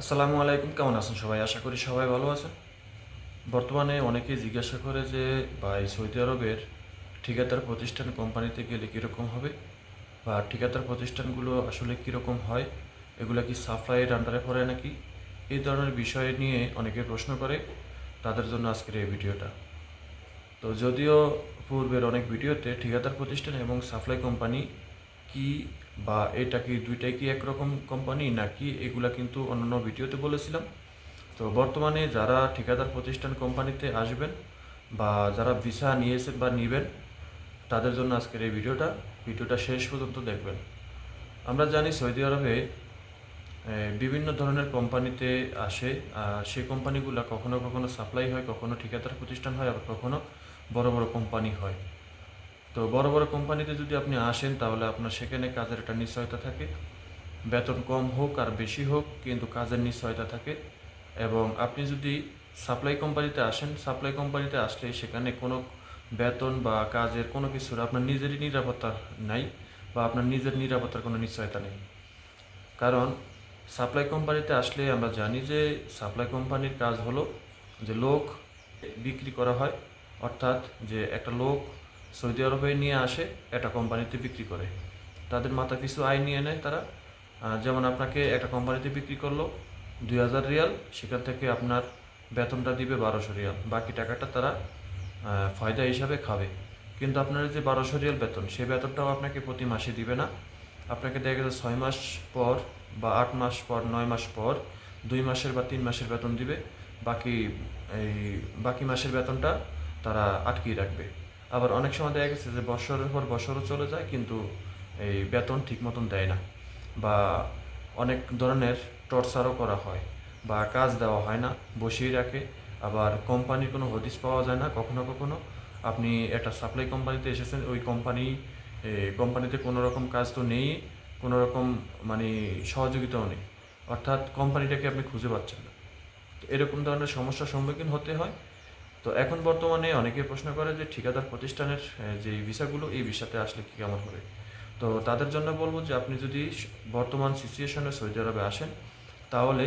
আসসালামু আলাইকুম, কেমন আছেন সবাই? আশা করি সবাই ভালো আছেন। বর্তমানে অনেকেই জিজ্ঞাসা করে যে, ভাই, সৌদি আরবের ঠিকাদার প্রতিষ্ঠান কোম্পানিতে গেলে কীরকম হবে? বা ঠিকাদার প্রতিষ্ঠানগুলো আসলে কীরকম হয়? এগুলো কি সাপ্লাইয়ের আন্ডারে পড়ে নাকি? এই ধরনের বিষয় নিয়ে অনেকে প্রশ্ন করে তাদের জন্য আজকের এই ভিডিওটা। তো যদিও পূর্বের অনেক ভিডিওতে ঠিকাদার প্রতিষ্ঠান এবং সাপ্লাই কোম্পানি কি বা এটা কি দুইটাই কি একরকম কোম্পানি নাকি এগুলা কিন্তু অন্যান্য ভিডিওতে বলেছিলাম। তো বর্তমানে যারা ঠিকাদার প্রতিষ্ঠান কোম্পানিতে আসবেন বা যারা ভিসা নিয়েছেন বা নেবেন, তাদের জন্য আজকের এই ভিডিওটা। ভিডিওটা শেষ পর্যন্ত দেখবেন। আমরা জানি সৌদি আরবে বিভিন্ন ধরনের কোম্পানিতে আসে, আর সেই কোম্পানিগুলো কখনো কখনো সাপ্লাই হয়, কখনো ঠিকাদার প্রতিষ্ঠান হয়, আবার কখনো বড় বড় কোম্পানি হয়। তো বড় বড় কোম্পানিতে যদি আপনি আসেন, তাহলে আপনার সেখানে কাজের একটা নিশ্চয়তা থাকে। বেতন কম হোক আর বেশি হোক, কিন্তু কাজের নিশ্চয়তা থাকে। এবং আপনি যদি সাপ্লাই কোম্পানিতে আসেন, সাপ্লাই কোম্পানিতে আসলে সেখানে কোনো বেতন বা কাজের কোনো কিছুর আপনার নিজেরই নিরাপত্তা নাই বা আপনার নিজের নিরাপত্তার কোনো নিশ্চয়তা নেই। কারণ সাপ্লাই কোম্পানিতে আসলে আমরা জানি যে সাপ্লাই কোম্পানির কাজ হলো যে লোক বিক্রি করা হয়, অর্থাৎ যে একটা লোক সৌদি আরবে নিয়ে আসে একটা কোম্পানিতে বিক্রি করে। তাদের মাথা পিছু আয় নিয়ে নেয় তারা। যেমন আপনাকে একটা কোম্পানিতে বিক্রি করল দুই হাজার রিয়াল, সেখান থেকে আপনার বেতনটা দিবে বারোশো রিয়াল। বাকি টাকাটা তারা ফায়দা হিসাবে খাবে। কিন্তু আপনার যে বারোশো রিয়াল বেতন সেই বেতনটাও আপনাকে প্রতি মাসে দিবে না। আপনাকে দেখা গেছে ছয় মাস পর বা আট মাস পর, নয় মাস পর দুই মাসের বা তিন মাসের বেতন দিবে। বাকি এই, বাকি মাসের বেতনটা তারা আটকিয়ে রাখবে। আবার অনেক সময় দেখা গেছে যে বছরের পর বছরও চলে যায়, কিন্তু এই বেতন ঠিক মতন দেয় না বা অনেক ধরনের টর্চারও করা হয় বা কাজ দেওয়া হয় না, বসিয়ে রাখে। আবার কোম্পানির কোনো হদিস পাওয়া যায় না কখনো কখনো। আপনি একটা সাপ্লাই কোম্পানিতে এসেছেন, ওই কোম্পানি কোম্পানিতে কোনো রকম কাজ তো নেই, কোনো রকম মানে সহযোগিতাও নেই। অর্থাৎ কোম্পানিটাকে আপনি খুঁজে পাচ্ছেন না। এরকম ধরনের সমস্যার সম্মুখীন হতে হয়। তো এখন বর্তমানে অনেকে প্রশ্ন করে যে ঠিকাদার প্রতিষ্ঠানের যে ভিসাগুলো, এই ভিসাতে আসলে কি কেমন হবে? তো তাদের জন্য বলব যে আপনি যদি বর্তমান সিচুয়েশনে সৌদি আরবে আসেন, তাহলে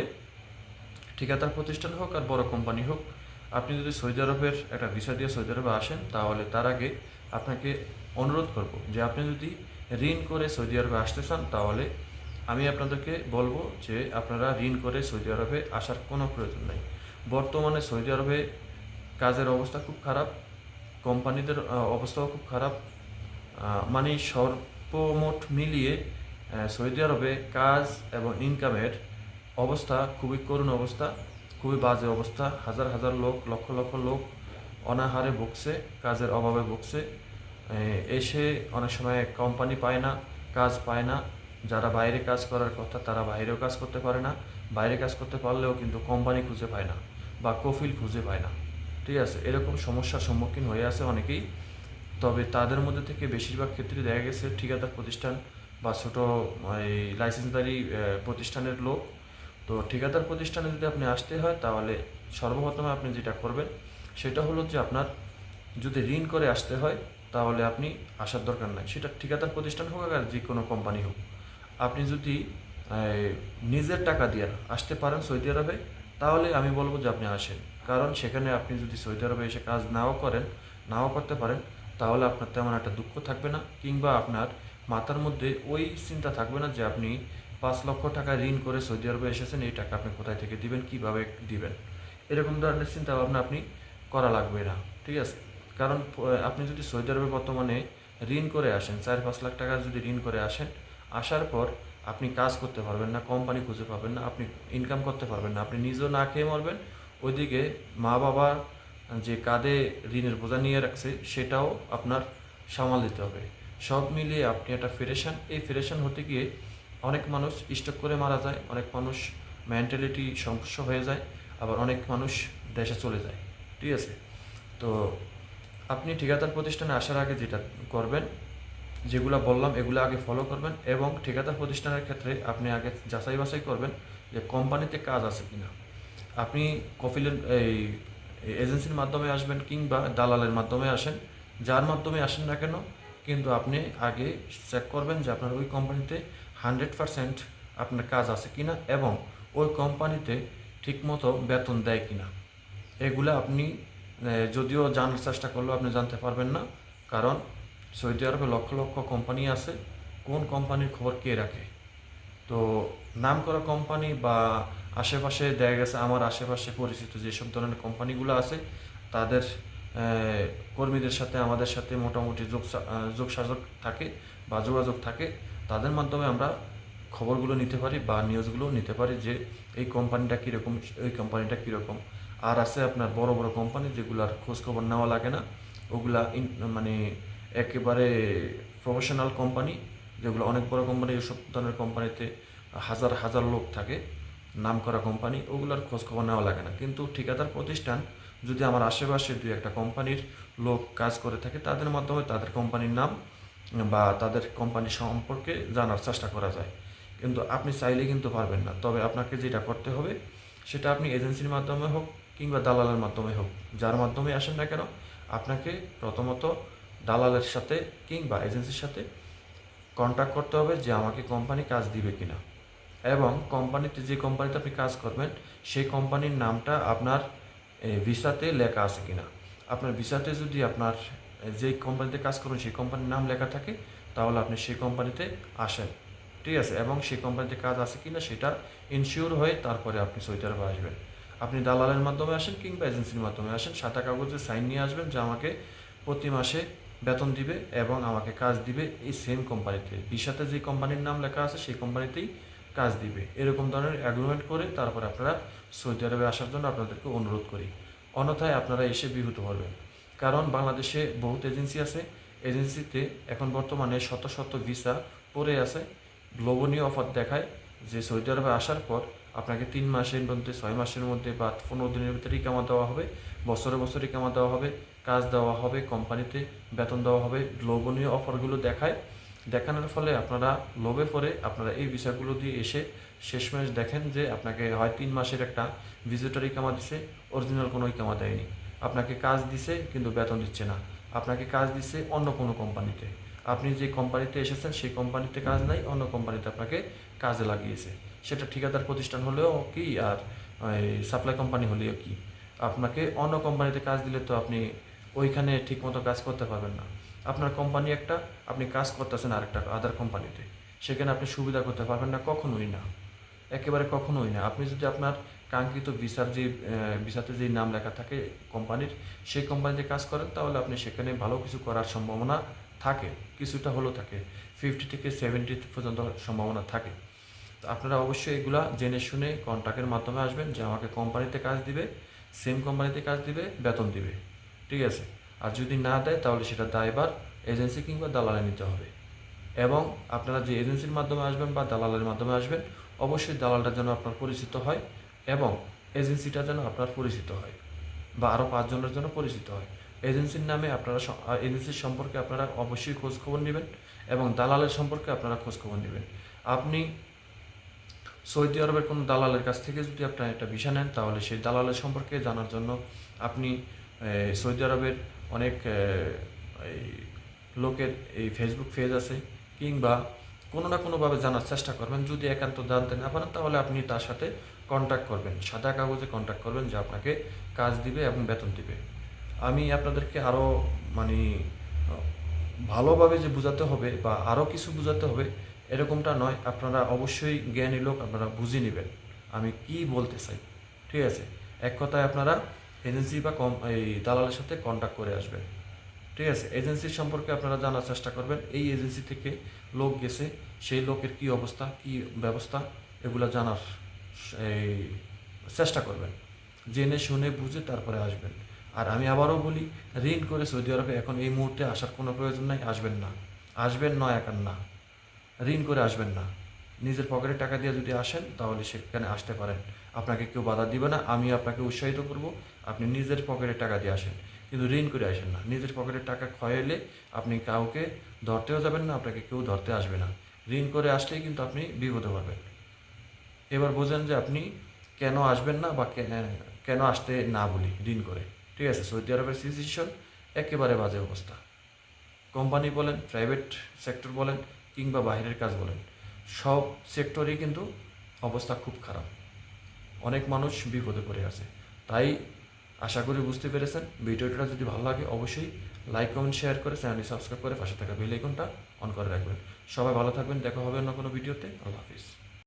ঠিকাদার প্রতিষ্ঠান হোক আর বড় কোম্পানি হোক, আপনি যদি সৌদি আরবের একটা ভিসা দিয়ে সৌদি আরবে আসেন, তাহলে তার আগে আপনাকে অনুরোধ করব যে আপনি যদি ঋণ করে সৌদি আরবে আসতে চান, তাহলে আমি আপনাদেরকে বলব যে আপনারা ঋণ করে সৌদি আরবে আসার কোনো প্রয়োজন নেই। বর্তমানে সৌদি আরবে কাজের অবস্থা খুব খারাপ, কোম্পানিদের অবস্থাও খুব খারাপ। মানে সর্বমোট মিলিয়ে সৌদি আরবে কাজ এবং ইনকামের অবস্থা খুবই করুণ অবস্থা, খুবই বাজে অবস্থা। হাজার হাজার লোক, লক্ষ লক্ষ লোক অনাহারে ভুগছে, কাজের অভাবে ভুগছে। এসে অনেক সময় কোম্পানি পায় না, কাজ পায় না। যারা বাইরে কাজ করার কথা, তারা বাইরেও কাজ করতে পারে না। বাইরে কাজ করতে পারলেও কিন্তু কোম্পানি খুঁজে পায় না বা কফিল খুঁজে পায় না। ঠিক আছে, এরকম সমস্যার সম্মুখীন হয়ে আছে অনেকেই। তবে তাদের মধ্যে থেকে বেশিরভাগ ক্ষেত্রে দেখা গেছে ঠিকাদার প্রতিষ্ঠান বা ছোট, এই লাইসেন্সদারি প্রতিষ্ঠানের লোক। তো ঠিকাদার প্রতিষ্ঠানে যদি আপনি আসতে হয়, তাহলে সর্বপ্রথমে আপনি যেটা করবেন, সেটা হলো যে আপনার যদি ঋণ করে আসতে হয়, তাহলে আপনি আসার দরকার নাই। সেটা ঠিকাদার প্রতিষ্ঠান হোক আর যে কোনো কোম্পানি হোক। আপনি যদি নিজের টাকা দিয়ে আসতে পারেন সৌদি আরবে, তাহলে আমি বলব যে আপনি আসেন। কারণ সেখানে আপনি যদি সৌদি আরবে এসে কাজ নাও করেন, নাও করতে পারেন, তাহলে আপনার তেমন একটা দুঃখ থাকবে না, কিংবা আপনার মাথার মধ্যে ওই চিন্তা থাকবে না যে আপনি পাঁচ লক্ষ টাকা ঋণ করে সৌদি আরবে এসেছেন, এই টাকা আপনি কোথায় থেকে দিবেন, কীভাবে দিবেন? এরকম ধরনের চিন্তা ভাবনা আপনি করা লাগবে না, ঠিক আছে? কারণ আপনি যদি সৌদি আরবে বর্তমানে ঋণ করে আসেন, চার পাঁচ লাখ টাকা যদি ঋণ করে আসেন, আসার পর আপনি কাজ করতে পারবেন না, কোম্পানি খুঁজে পাবেন না, আপনি ইনকাম করতে পারবেন না, আপনি নিজেও না খেয়ে মরবেন ওইদিকে মা বাবা যে কাঁধে ঋণের বোঝা নিয়ে রাখছে, সেটাও আপনার সামাল দিতে হবে। সব মিলিয়ে আপনি একটা ফেরেশন। এই ফেরেশন হতে গিয়ে অনেক মানুষ স্টক করে মারা যায়, অনেক মানুষ মেন্টালিটি সমস্যা হয়ে যায়, আবার অনেক মানুষ দেশে চলে যায়। ঠিক আছে? তো আপনি ঠিকাদার প্রতিষ্ঠানে আসার আগে যেটা করবেন, যেগুলো বললাম, এগুলো আগে ফলো করবেন এবং ঠিকাদার প্রতিষ্ঠানের ক্ষেত্রে আপনি আগে যাচাই বাছাই করবেন যে কোম্পানিতে কাজ আছে কিনা। আপনি কফিলের, এই এজেন্সির মাধ্যমে আসবেন কিংবা দালালের মাধ্যমে আসেন, যার মাধ্যমে আসেন না কেন, কিন্তু আপনি আগে চেক করবেন যে আপনার ওই কোম্পানিতে হান্ড্রেড পারসেন্ট আপনার কাজ আছে কিনা এবং ওই কোম্পানিতে ঠিকমতো বেতন দেয় কিনা। এগুলো আপনি যদিও জানার চেষ্টা করলেও আপনি জানতে পারবেন না, কারণ সৌদি আরবে লক্ষ লক্ষ কোম্পানি আছে, কোন কোম্পানির খবর কে রাখে? তো নাম করা কোম্পানি বা আশেপাশে দেখা গেছে আমার আশেপাশে পরিচিত যেসব ধরনের কোম্পানিগুলো আছে তাদের কর্মীদের সাথে আমাদের সাথে মোটামুটি যোগ সা- আহ, যোগসাযোগ থাকে বা যোগাযোগ থাকে তাদের মাধ্যমে আমরা খবরগুলো নিতে পারি বা নিউজগুলো নিতে পারি যে এই কোম্পানিটা কীরকম ওই কোম্পানিটা কীরকম। আর আছে আপনার বড় বড় কোম্পানি যেগুলার খোঁজখবর নেওয়া লাগে না। ওগুলা মানে একেবারে প্রফেশনাল কোম্পানি যেগুলো অনেক বড় কোম্পানি এসব ধরনের কোম্পানিতে হাজার হাজার লোক থাকে। নাম করা কোম্পানি, ওগুলোর খোঁজ খবর নেওয়া লাগে না। কিন্তু ঠিকাদার প্রতিষ্ঠান যদি আমার আশেপাশে দুই একটা কোম্পানির লোক কাজ করে থাকে, তাদের মাধ্যমে তাদের কোম্পানির নাম বা তাদের কোম্পানি সম্পর্কে জানার চেষ্টা করা যায়। কিন্তু আপনি চাইলে কিন্তু পারবেন না। তবে আপনাকে যেটা করতে হবে, সেটা আপনি এজেন্সির মাধ্যমে হোক কিংবা দালালের মাধ্যমে হোক, যার মাধ্যমে আসেন না কেন, আপনাকে প্রথমত দালালের সাথে কিংবা এজেন্সির সাথে কন্ট্যাক্ট করতে হবে যে আমাকে কোম্পানি কাজ দিবে কিনা। এবং কোম্পানিতে যে কোম্পানিতে আপনি কাজ করবেন, সেই কোম্পানির নামটা আপনার ভিসাতে লেখা আছে কিনা। আপনার ভিসাতে যদি আপনার যে কোম্পানিতে কাজ করবেন, সেই কোম্পানির নাম লেখা থাকে, তাহলে আপনি সেই কোম্পানিতে আসেন। ঠিক আছে? এবং সেই কোম্পানিতে কাজ আছে কি না সেটা ইনশিওর হয়ে তারপরে আপনি সৌদি আরবে আসবেন। আপনি দালালের মাধ্যমে আসেন কিংবা এজেন্সির মাধ্যমে আসেন সাদা কাগজে সাইন নিয়ে আসবেন যে আমাকে প্রতি মাসে বেতন দিবে এবং আমাকে কাজ দিবে এই সেম কোম্পানিতে বিশাতে যে কোম্পানির নাম লেখা আছে, সেই কোম্পানিতেই কাজ দিবে। এরকম ধরনের অ্যাগ্রিমেন্ট করে তারপর আপনারা সৌদি আরবে আসার জন্য আপনাদেরকে অনুরোধ করি। অন্যথায় আপনারা এসে বিভূত হবেন কারণ বাংলাদেশে বহুত এজেন্সি আছে। এজেন্সিতে এখন বর্তমানে শত শত ভিসা পড়ে আছে। লোভনীয় অফার দেখায় যে সৌদি আরবে আসার পর আপনাকে তিন মাসের মধ্যে, ছয় মাসের মধ্যে বা পনেরো দিনের ভিতরে ইকামা দেওয়া হবে। বছরে বছরে ইকামা দেওয়া হবে, কাজ দেওয়া হবে, কোম্পানিতে বেতন দেওয়া হবে। লোভনীয় অফারগুলো দেখায়। দেখানোর ফলে আপনারা লোভে পড়ে আপনারা এই ভিসাগুলো দিয়ে এসে শেষমেশ দেখেন যে আপনাকে হয় তিন মাসের একটা ভিজিটর ইকামা দিছে অরিজিনাল কোনো ইকামা দেয়নি। আপনাকে কাজ দিছে, কিন্তু বেতন দিচ্ছে না। আপনাকে কাজ দিছে অন্য কোনো কোম্পানিতে। আপনি যে কোম্পানিতে এসেছেন, সেই কোম্পানিতে কাজ নাই, অন্য কোম্পানিতে আপনাকে কাজে লাগিয়েছে। সেটা ঠিকাদার প্রতিষ্ঠান হলেও কি আর সাপ্লাই কোম্পানি হলেও কি? আপনাকে অন্য কোম্পানিতে কাজ দিলে তো আপনি ওইখানে ঠিকমতো কাজ করতে পারবেন না। আপনার কোম্পানি একটা, আপনি কাজ করতেছেন আরেকটা আদার কোম্পানিতে সেখানে আপনি সুবিধা করতে পারবেন না, কখনোই না। একেবারে কখনোই না। আপনি যদি আপনার কাঙ্ক্ষিত ভিসার যে ভিসাতে যে নাম লেখা থাকে কোম্পানির সেই কোম্পানিতে কাজ করেন, তাহলে আপনি সেখানে ভালো কিছু করার সম্ভাবনা থাকে। কিছুটা হলেও থাকে। ফিফটি থেকে সেভেন্টি পর্যন্ত সম্ভাবনা থাকে। তো আপনারা অবশ্যই এগুলা জেনে শুনে কন্ট্রাক্টের মাধ্যমে আসবেন যে আমাকে কোম্পানিতে কাজ দিবে সেম কোম্পানিতে কাজ দিবে, বেতন দিবে। ঠিক আছে? আর যদি না দেয়, তাহলে সেটা দায়বার এজেন্সি কিংবা দালালে নিতে হবে। এবং আপনারা যে এজেন্সির মাধ্যমে আসবেন বা দালালের মাধ্যমে আসবেন, অবশ্যই দালালটা যেন আপনার পরিচিত হয় এবং এজেন্সিটা যেন আপনার পরিচিত হয় বা আরও পাঁচজনের জন্য পরিচিত হয়। এজেন্সির নামে আপনারা এজেন্সির সম্পর্কে আপনারা অবশ্যই খোঁজখবর নেবেন এবং দালালের সম্পর্কে আপনারা খোঁজখবর নেবেন। আপনি সৌদি আরবের কোনো দালালের কাছ থেকে যদি আপনার একটা ভিসা নেন, তাহলে সেই দালালের সম্পর্কে জানার জন্য আপনি সৌদি আরবের অনেক এই লোকের এই ফেসবুক পেজ আছে, কিংবা কোনো না কোনোভাবে জানার চেষ্টা করবেন। যদি একান্ত জানতে না পারেন, তাহলে আপনি তার সাথে কন্ট্যাক্ট করবেন। সাদা কাগজে কন্ট্যাক্ট করবেন যে আপনাকে কাজ দিবে এবং বেতন দিবে। আমি আপনাদেরকে আরও মানে ভালোভাবে যে বোঝাতে হবে বা আরও কিছু বোঝাতে হবে, এরকমটা নয়। আপনারা অবশ্যই জ্ঞানী লোক, আপনারা বুঝে নেবেন আমি কি বলতে চাই। ঠিক আছে? এক কথায় আপনারা এজেন্সি বা কম এই দালালের সাথে কন্ট্যাক্ট করে আসবেন ঠিক আছে? এজেন্সির সম্পর্কে আপনারা জানার চেষ্টা করবেন। এই এজেন্সি থেকে লোক গেছে, সেই লোকের কি অবস্থা, কি ব্যবস্থা, এগুলো জানার এই চেষ্টা করবেন। জেনে শুনে বুঝে তারপরে আসবেন। আর আমি আবারও বলি, ঋণ করে সৌদি আরবে এখন এই মুহূর্তে আসার কোনো প্রয়োজন নাই, আসবেন না। আসবেন নয় একান না। ঋণ করে আসবেন না। নিজের পকেটে টাকা দিয়ে যদি আসেন, তাহলে সেখানে আসতে পারেন। আপনাকে কেউ বাধা দিবে না, আমি আপনাকে উৎসাহিত করব। আপনি নিজের পকেটে টাকা দিয়ে আসেন, কিন্তু ঋণ করে আসেন না। নিজের পকেটে টাকা ক্ষয় আপনি কাউকে ধরতেও যাবেন না, আপনাকে কেউ ধরতে আসবে না। ঋণ করে আসলেই কিন্তু আপনি বিপদে পারবেন এবার বোঝেন যে আপনি কেন আসবেন না বা কেন আসতে না বলি ঋণ করে। ঠিক আছে, সৌদি আরবের সিচুয়েশন একেবারে বাজে অবস্থা। কোম্পানি বলেন, প্রাইভেট সেক্টর বলেন, কিংবা বাইরের কাজ বলেন, সব সেক্টরেই কিন্তু অবস্থা খুব খারাপ। অনেক মানুষ বিপদে পড়ে আছে। তাই আশা করি বুঝতে পেরেছেন। ভিডিওটা যদি ভালো লাগে, অবশ্যই লাইক কমেন্ট শেয়ার করে চ্যানেলটি সাবস্ক্রাইব করে পাশে থাকা বেল আইকনটা অন করে রাখবেন। সবাই ভালো থাকবেন। দেখা হবে অন্য কোনো ভিডিওতে আল্লাহ হাফিজ।